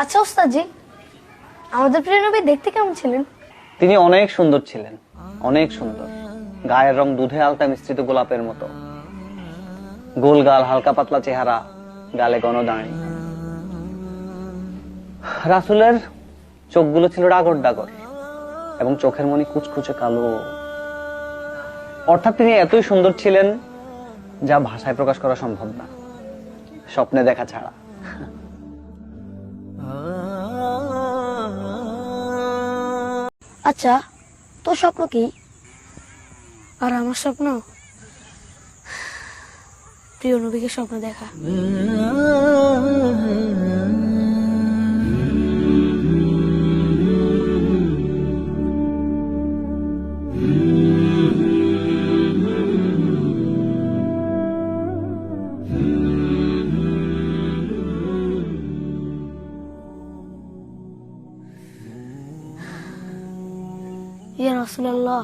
আচ্ছা ওস্তাদজি, আমাদের প্রিয় নবী দেখতে কেমন ছিলেন? তিনি অনেক সুন্দর ছিলেন, অনেক সুন্দর। গায়ের রং দুধে আলতা মিশ্রিত গোলাপের মতো। গোল গাল, হালকা পাতলা চেহারা, গালে গণ গণদাঁড়ি রাসুলের চোখগুলো ছিল ডাগর ডাগর এবং চোখের মনি কুচকুচে কালো। অর্থাৎ তিনি এতই সুন্দর ছিলেন যা ভাষায় প্রকাশ করা সম্ভব না, স্বপ্নে দেখা ছাড়া। আচ্ছা তোর স্বপ্ন কি? আর আমার স্বপ্ন? প্রিয় নবীকে স্বপ্ন দেখা। ইয়া রাসূলুল্লাহ।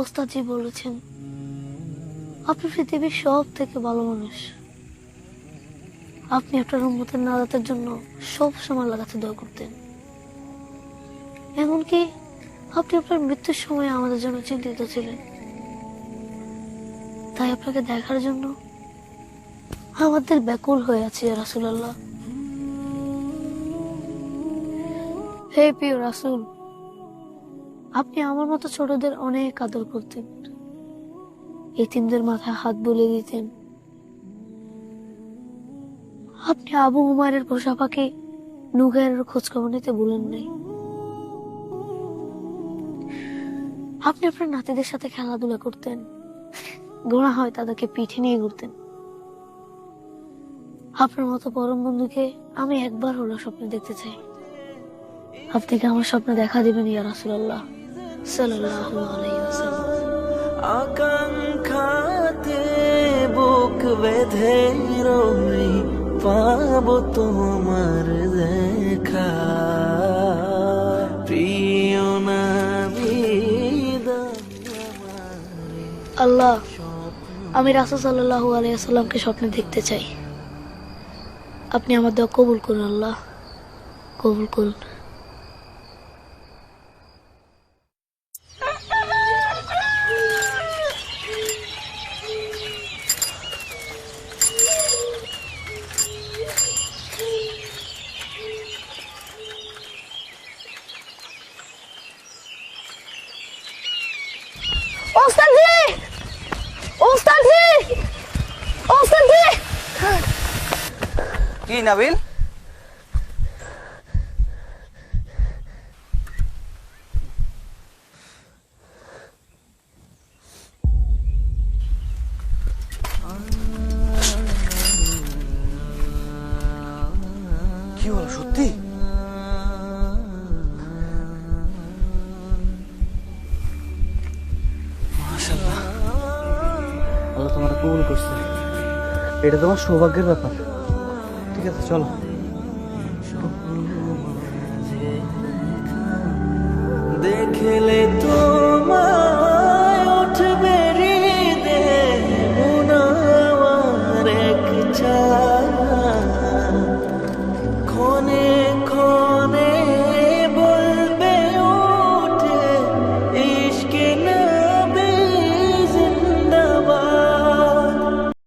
ওস্তাদজি বলেছেন, আপনি পৃথিবীর সব থেকে ভালো মানুষ। আপনি আপনার উম্মতের নাজাতের জন্য সব সময় লাগাতে দোয়া করতেন। এমনকি আপনি আপনার মৃত্যুর সময় আমাদের জন্য চিন্তিত ছিলেন। তাই আপনাকে দেখার জন্য আমাদের ব্যাকুল হয়ে আছে রাসুলাল্লাহ। হে প্রিয় রাসুল আপনি আমার মতো ছোটদের অনেক আদর করতেন। এতিমদের মাথায় হাত বুলিয়ে দিতেন। আপনি আবু উমারের পোষা পাখি নুগারের খোঁজ খবর নিতে বলেন নাই। আপনি আপনার নাতিদের সাথে খেলাধুলা করতেন। গোড়া হয় তাদেরকে পিঠে নিয়ে ঘুরতেন। আপনার মতো পরম বন্ধুকে আমি একবার হলো স্বপ্নে দেখতে চাই। আপনি কি আমার স্বপ্নে দেখা দিবেন ইয়া ওয়াসাল্লাম আকাঙ্ক্ষাতে বুক বেঁধে রই পাব তোমার দেখা। প্রিয় আল্লাহ আমি রাসূল সাল্লাল্লাহু আলাইহি ওয়াসাল্লামকে স্বপ্নে দেখতে চাই। আপনি আমার দোয়া কবুল করুন আল্লাহ। কবুল করুন। ওস্তাদজি ওস্তাদজি ওস্তাদজি কি নাবিল? কি হলো সত্যি? কবুল করছে। এটা তোমার সৌভাগ্যের ব্যাপার। ঠিক আছে চলো। দেখলে